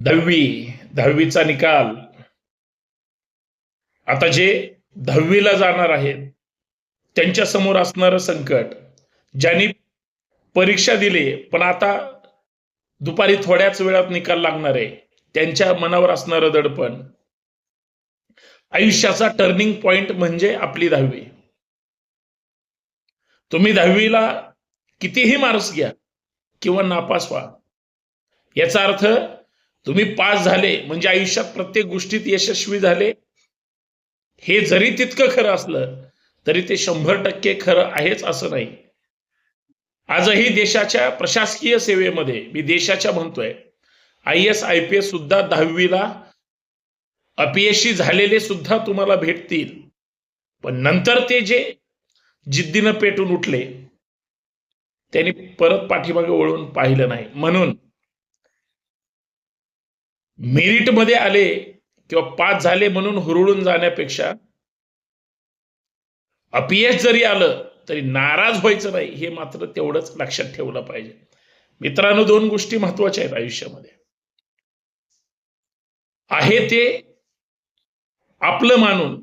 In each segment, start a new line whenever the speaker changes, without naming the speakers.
दहावी दहावीचा निकाल. आता जे दहावीला जाणार आहेत त्यांच्यासमोर असणारं संकट ज्यांनी परीक्षा दिली पण आता दुपारी थोड्याच वेळात निकाल लागणार आहे त्यांच्या मनावर असणारं दडपण. आयुष्याचा टर्निंग पॉइंट म्हणजे आपली दहावी. तुम्ही दहावीला कितीही मार्क्स घ्या किंवा नापास व्हा याचा अर्थ तुम्ही पास झाले म्हणजे आयुष्यात प्रत्येक गोष्टीत यशस्वी झाले. हे जरी तितकं खरं असलं तरी ते शंभर टक्के खरं आहेच असं नाही. आजही देशाच्या प्रशासकीय सेवेमध्ये मी देशाच्या म्हणतोय I S I P S सुद्धा दहावीला अपयशी झालेले सुद्धा तुम्हाला भेटतील. पण नंतर ते जे जिद्दीनं पेटून उठले त्यांनी परत पाठीमागे वळून पाहिलं नाही. म्हणून मेरिटमध्ये आले किंवा पास झाले म्हणून हुरळून जाण्यापेक्षा अपयश जरी आलं तरी नाराज व्हायचं नाही हे मात्र तेवढंच लक्षात ठेवलं पाहिजे. मित्रांनो दोन गोष्टी महत्त्वाच्या आहेत आयुष्यामध्ये. आहे ते आपलं मानून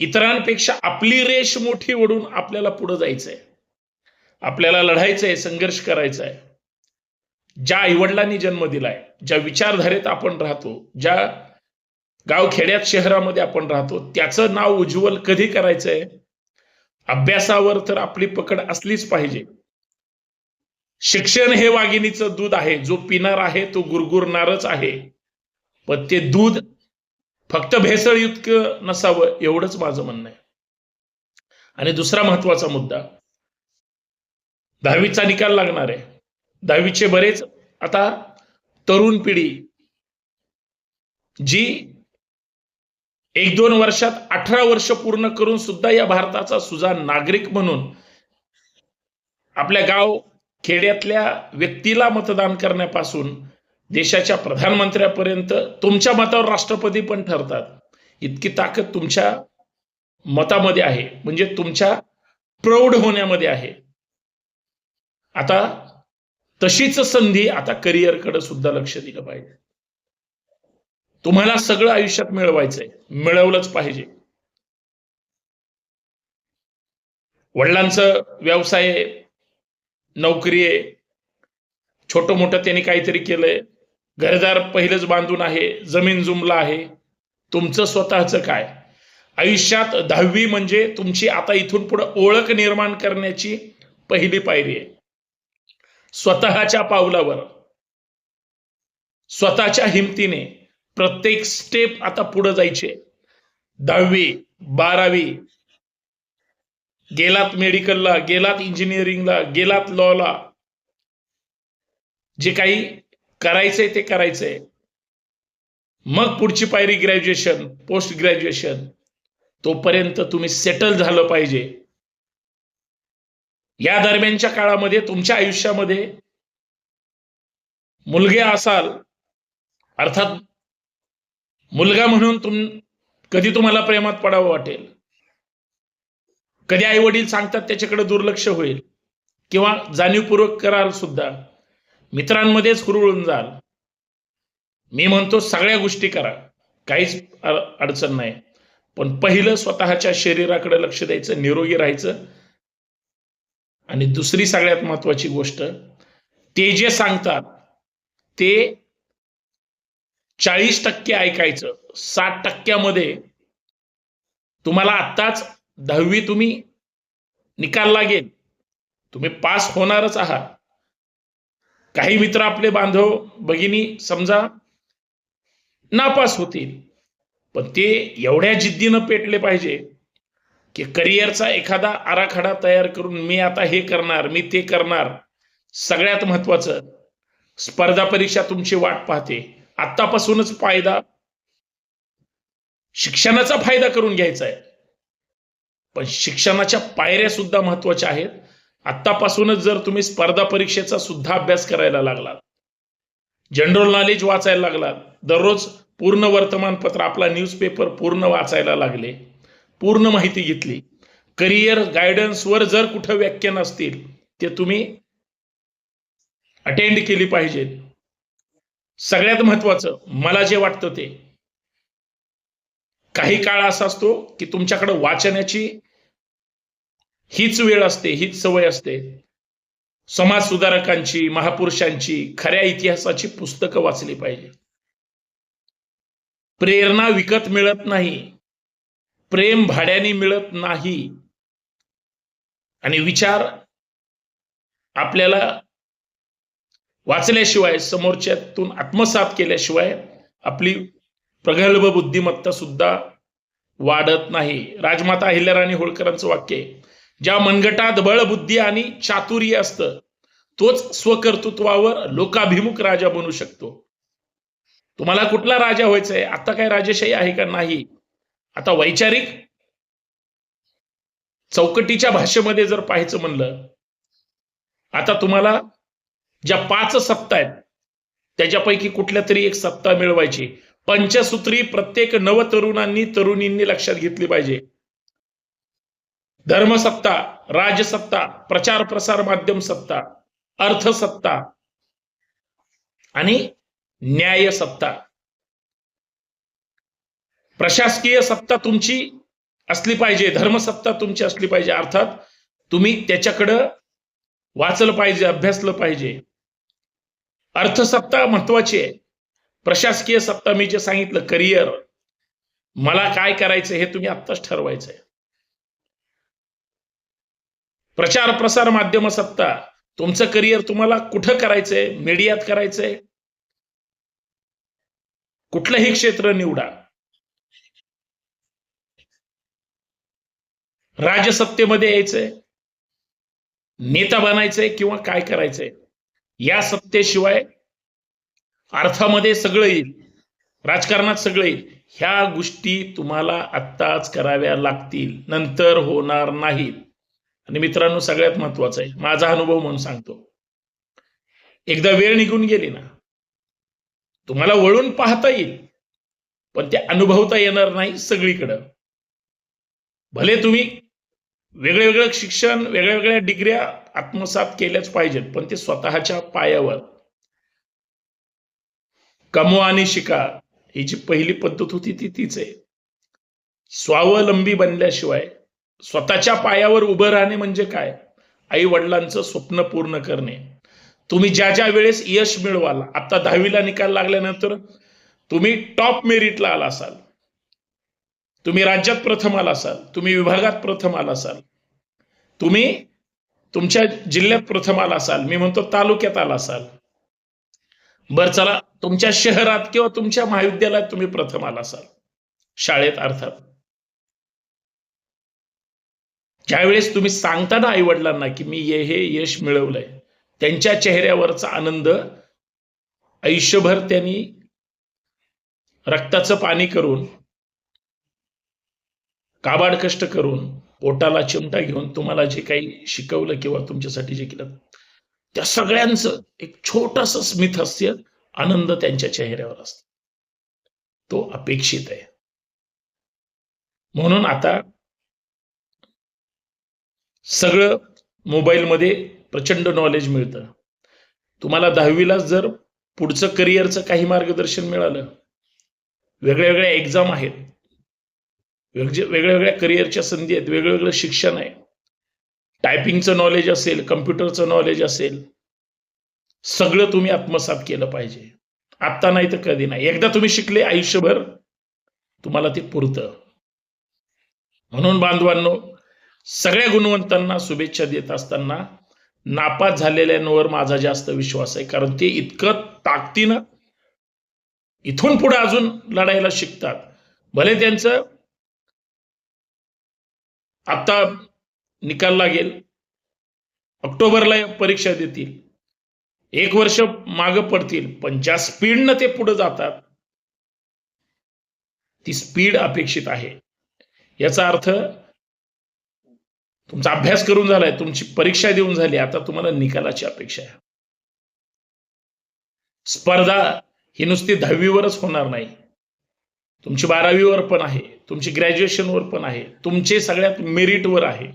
इतरांपेक्षा आपली रेष मोठी ओढून आपल्याला पुढे जायचंय. आपल्याला लढायचंय संघर्ष करायचा आहे ज्या आईवडिलांनी जन्म दिलाय ज्या विचारधारेत आपण राहतो ज्या गाव खेड्यात शहरामध्ये आपण राहतो त्याचं नाव उज्ज्वल कधी करायचंय? अभ्यासावर तर आपली पकड असलीच पाहिजे. शिक्षण हे वाघिणीचं दूध आहे. जो पिणार आहे तो गुरगुरणारच आहे. पण ते दूध फक्त भेसळ इतकं नसावं एवढंच माझं म्हणणं आहे. आणि दुसरा महत्त्वाचा मुद्दा दहावीचा निकाल लागणार आहे. दहावीचे बरेच. आता तरुण पिढी जी एक दोन वर्षात अठरा वर्ष पूर्ण करून सुद्धा या भारताचा सुजाण नागरिक म्हणून आपल्या गाव खेड्यातल्या व्यक्तीला मतदान करण्यापासून देशाच्या प्रधानमंत्र्यापर्यंत तुमच्या मतावर राष्ट्रपती पण ठरतात. इतकी ताकद तुमच्या मतामध्ये आहे. म्हणजे तुमच्या प्रौढ होण्यामध्ये आहे. आता तशीच संधी आता करिअरकडे सुद्धा लक्ष दिलं पाहिजे. तुम्हाला सगळं आयुष्यात मिळवायचंय मिळवलंच पाहिजे. वडिलांचं व्यवसाय आहे, नोकरी आहे छोट मोठं त्यांनी काहीतरी केलंय. घरदार पहिलंच बांधून आहे जमीन जुमला आहे. तुमचं स्वतःचं काय? आयुष्यात दहावी म्हणजे तुमची आता इथून पुढे ओळख निर्माण करण्याची पहिली पायरी आहे. स्वतःच्या पावलावर स्वतःच्या हिमतीने प्रत्येक स्टेप आता पुढे जायचे. दहावी बारावी गेलात मेडिकलला गेलात इंजिनिअरिंगला गेलात लॉला जे काही करायचंय ते करायचंय. मग पुढची पायरी ग्रॅज्युएशन पोस्ट ग्रॅज्युएशन तोपर्यंत तुम्ही सेटल झालं पाहिजे. या दरम्यानच्या काळामध्ये तुमच्या आयुष्यामध्ये मुलगे असाल अर्थात मुलगा म्हणून तुम कधी तुम्हाला प्रेमात पडावं वाटेल? कधी आई वडील सांगतात त्याच्याकडे दुर्लक्ष होईल? किंवा जाणीवपूर्वक कराल सुद्धा? मित्रांमध्येच हुरळून जाल? मी म्हणतो सगळ्या गोष्टी करा. काहीच अडचण नाही. पण पहिलं स्वतःच्या शरीराकडे लक्ष द्यायचं निरोगी राहायचं आणि दुसरी सगळ्यात महत्वाची गोष्ट ते जे सांगतात ते चाळीस टक्के ऐकायचं. साठ टक्क्यामध्ये तुम्हाला आत्ताच दहावी तुम्ही निकाल लागेल. तुम्ही पास होणारच आहात. काही मित्र आपले बांधव भगिनी समजा नापास होतील. पण ते एवढ्या जिद्दीनं पेटले पाहिजे. की करिअरचा एखादा आराखडा तयार करून मी आता हे करणार मी ते करणार सगळ्यात महत्वाचं स्पर्धा परीक्षा तुमची वाट पाहते. आत्तापासूनच फायदा शिक्षणाचा फायदा करून घ्यायचा आहे. पण शिक्षणाच्या पायऱ्या सुद्धा महत्त्वाच्या आहेत. आत्तापासूनच जर तुम्ही स्पर्धा परीक्षेचा सुद्धा अभ्यास करायला लागलात जनरल नॉलेज वाचायला लागलात दररोज पूर्ण वर्तमानपत्र आपला न्यूजपेपर पूर्ण वाचायला लागले पूर्ण माहिती घेतली. करिअर गायडन्सवर जर कुठं व्याख्यान असतील ते तुम्ही अटेंड केली पाहिजेत. सगळ्यात महत्वाचं मला जे वाटतं ते काही काळ असा असतो की तुमच्याकडे वाचण्याची हीच वेळ असते हीच सवय असते. समाज सुधारकांची महापुरुषांची खऱ्या इतिहासाची पुस्तकं वाचली पाहिजे प्रेरणा विकत मिळत नाही. प्रेम भाड्याने मिळत नाही. आणि विचार आपल्याला वाचल्याशिवाय समोरच्यातून आत्मसात केल्याशिवाय आपली प्रगल्भ बुद्धिमत्ता सुद्धा वाढत नाही. राजमाता अहिल्याराणी होळकरांचं वाक्य आहे ज्या मनगटात बळ बुद्धी आणि चातुर्य असतं तोच स्वकर्तृत्वावर लोकाभिमुख राजा बनू शकतो. तुम्हाला कुठला राजा व्हायचा आहे आता काय राजेशाही आहे का नाही? आता वैचारिक चौकटीच्या भाषेमध्ये जर पाहायचं म्हणलं आता तुम्हाला ज्या पाच सत्ता आहेत त्याच्यापैकी कुठल्या तरी एक सत्ता मिळवायची. पंचसूत्री प्रत्येक नव तरुणांनी तरुणींनी लक्षात घेतली पाहिजे. धर्मसत्ता राजसत्ता प्रचार प्रसार माध्यम सत्ता अर्थसत्ता आणि न्याय सत्ता प्रशासकीय सत्ता तुमची असली पाहिजे धर्मसत्ता तुमची असली पाहिजे अर्थात तुम्ही त्याच्याकडं वाचलं पाहिजे अभ्यासलं पाहिजे. अर्थसत्ता महत्वाची आहे. प्रशासकीय सत्ता मी जे सांगितलं करिअर मला काय करायचं हे तुम्ही आत्ताच आहे प्रचार प्रसार माध्यम सत्ता तुमचं करिअर तुम्हाला कुठं करायचंय? मीडियात करायचंय. कुठलंही क्षेत्र निवडा. राजसत्तेमध्ये यायचंय. नेता बनायचंय किंवा काय करायचंय. या सत्तेशिवाय अर्थामध्ये सगळं येईल. राजकारणात सगळं येईल. ह्या गोष्टी तुम्हाला आत्ताच कराव्या लागतील. नंतर होणार नाहीत. आणि मित्रांनो सगळ्यात महत्वाचं आहे. माझा अनुभव म्हणून सांगतो. एकदा वेळ निघून गेली ना तुम्हाला वळून पाहता येईल. पण ते अनुभवता येणार नाही सगळीकडं. भले तुम्ही वेगळे वेगळं शिक्षण वेगळ्या वेगळ्या डिग्र्या आत्मसात केल्याच पाहिजेत पण ते स्वतःच्या पायावर. कमवा आणि शिका ही जी पहिली पद्धत होती ती तीच आहे. स्वावलंबी बनल्याशिवाय स्वतःच्या पायावर उभं राहणे म्हणजे काय? आई वडिलांचं स्वप्न पूर्ण करणे. तुम्ही ज्या ज्या वेळेस यश मिळवाल आता दहावीला निकाल लागल्यानंतर तुम्ही टॉप मेरिटला आला असाल. तुम्ही राज्यात प्रथम आला असाल तुम्ही विभागात प्रथम आला असाल तुम्ही तुमच्या जिल्ह्यात प्रथम आला असाल मी म्हणतो तालुक्यात आला असाल. बर चला तुमच्या शहरात किंवा तुमच्या महाविद्यालयात तुम्ही प्रथम आला असाल शाळेत अर्थात. ज्यावेळेस तुम्ही सांगताना आई वडिलांना की मी ये हे यश मिळवलंय त्यांच्या चेहऱ्यावरचा आनंद आयुष्यभर त्यांनी रक्ताचं पाणी करून काबाड कष्ट करून पोटाला चिमटा घेऊन तुम्हाला जे काही शिकवलं किंवा तुमच्यासाठी जे केलं त्या सगळ्यांचं एक छोटस स्मित हास्य आनंद त्यांच्या चेहऱ्यावर असतो. तो अपेक्षित आहे. म्हणून आता सगळं मोबाईलमध्ये प्रचंड नॉलेज मिळतं. तुम्हाला दहावीला जर पुढचं करिअरचं काही मार्गदर्शन मिळालं वेगळ्या वेगळ्या एक्झाम आहेत वेगळ्या वेगळ्या करिअरच्या संधी आहेत वेगवेगळं शिक्षण आहे. टायपिंगचं नॉलेज असेल कम्प्युटरचं नॉलेज असेल सगळं तुम्ही आत्मसात केलं पाहिजे. आत्ता नाही तर कधी नाही. एकदा तुम्ही शिकले आयुष्यभर तुम्हाला ते पुरतं. म्हणून बांधवांनो सगळ्या गुणवंतांना शुभेच्छा देत असताना नापास झालेल्यांवर माझा जास्त विश्वास आहे. कारण ते इतकं ताकदीनं इथून पुढे अजून लढायला शिकतात. भले त्यांचं आता निकाल लागेल. ऑक्टोबरला परीक्षा देतील. एक वर्ष मागे पडतील पण ज्या स्पीडनं ते पुढे जातात ती स्पीड अपेक्षित आहे. याचा अर्थ तुमचा अभ्यास करून झालाय तुमची परीक्षा देऊन झाली आता तुम्हाला निकालाची अपेक्षा आहे. स्पर्धा ही नुसती दहावीवरच होणार नाही. तुमची बारावीवर पण आहे. तुमची ग्रॅज्युएशनवर पण आहे. तुमचे सगळ्यात मेरिटवर आहे.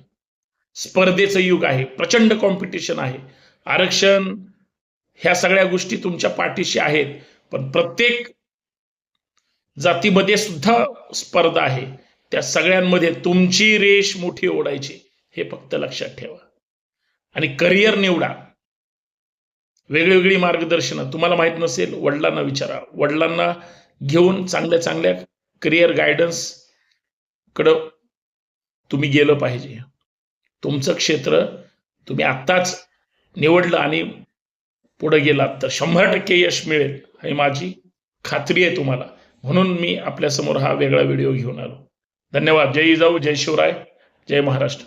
स्पर्धेचं युग आहे. प्रचंड कॉम्पिटिशन आहे. आरक्षण ह्या सगळ्या गोष्टी तुमच्या पाठीशी आहेत. पण प्रत्येक जातीमध्ये सुद्धा स्पर्धा आहे. त्या सगळ्यांमध्ये तुमची रेष मोठी ओढायची. हे फक्त लक्षात ठेवा. आणि करिअर निवडा. वेगळीवेगळी मार्गदर्शनं. तुम्हाला माहीत नसेल वडिलांना विचारा. वडिलांना घेऊन चांगल्या चांगल्या करिअर गायडन्स कडं तुम्ही गेलं पाहिजे. तुमचं क्षेत्र तुम्ही आत्ताच निवडलं आणि पुढे गेलात तर शंभर टक्के यश मिळेल ही माझी खात्री आहे तुम्हाला. म्हणून मी आपल्यासमोर हा वेगळा व्हिडिओ घेऊन आलो. धन्यवाद. जय जाऊ जय शिवराय जय महाराष्ट्र.